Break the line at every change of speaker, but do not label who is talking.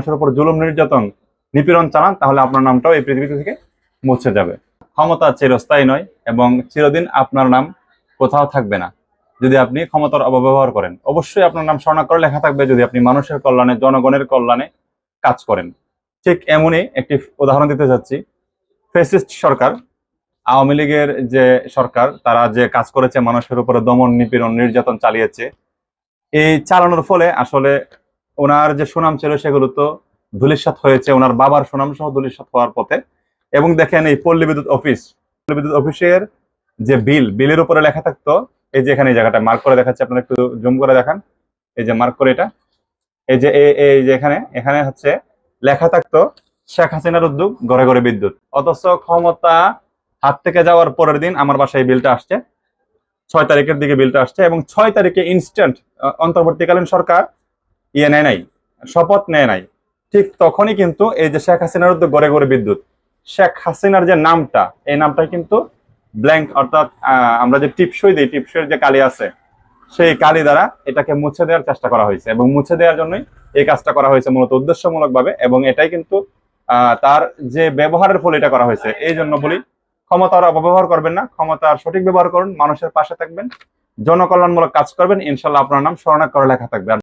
মানুষের উপর জুলুম নির্যাতন নিপীড়ন চালান, তাহলে আপনার নামটাও এই পৃথিবী থেকে মুছে যাবে। ক্ষমতা চিরস্থায়ী নয় এবং চিরদিন আপনার নাম কোথাও থাকবে না। যদি আপনি ক্ষমতার অপব্যবহার করেন, অবশ্যই আপনার নাম স্বর্ণাক্ষরে লেখা থাকবে। যদি আপনি মানুষের কল্যাণে, জনগণের কল্যাণে কাজ করেন, ঠিক এমনই একটি উদাহরণ দিতে যাচ্ছি ফেসিস্ট সরকার, আওয়ামী লীগের যে সরকার, তারা যে কাজ করেছে, মানুষের উপরে দমন, নিপীড়ন, নির্যাতন চালিয়েছে, এই চালানোর ফলে আসলে ওনার যে সুনাম ছিল সেগুলো তো ধুলিসাৎ হয়েছে, ওনার বাবার সুনাম সহ ধুলিসাৎ হওয়ার পথে। এবং দেখেন এই পল্লী বিদ্যুৎ অফিস, পল্লী বিদ্যুৎ অফিসের যে বিল, বিলের উপরে লেখা থাকতো, এই যে এখানে জায়গাটা মার্ক করে দেখাচ্ছে, আপনারা একটু জুম করে দেখান। এই যে মার্ক করে এটা। এই যে এই যে এখানে এখানে হচ্ছে লেখা থাকতো, শেখ হাসিনার উদ্যোগ, ঘরে ঘরে বিদ্যুৎ। অথচ ক্ষমতা হাত থেকে যাওয়ার পরের দিন আমার বাসায় বিলটা আসছে। ছয় তারিখের দিকে বিলটা আসছে এবং ছয় তারিখে ইনস্ট্যান্ট অন্তর্বর্তীকালীন সরকার ইয়ে নেয় নাই, শপথ নেয় নাই। ঠিক তখনই কিন্তু এই যে শেখ হাসিনার উদ্যোগ ঘরে ঘরে বিদ্যুৎ, শেখ হাসিনার যে নামটা, এই নামটা কিন্তু ব্ল্যাঙ্ক অর্থাৎ আমরা যে টিপসই দিই, টিপসের যে কালি আছে, সেই কালি দ্বারা এটাকে মুছে দেওয়ার চেষ্টা করা হয়েছে এবং মুছে দেওয়ার জন্যই এই কাজটা করা হয়েছে মূলত উদ্দেশ্যমূলক ভাবে এবং এটাই কিন্তু তার যে ব্যবহারের ফলে এটা করা হয়েছে। এই জন্য বলি, ক্ষমতার অপব্যবহার করবেন না, ক্ষমতার সঠিক ব্যবহার করুন, মানুষের পাশে থাকবেন, জনকল্যাণমূলক কাজ করবেন, ইনশাল্লাহ আপনার নাম স্মরণাক্ষরে লেখা থাকবে।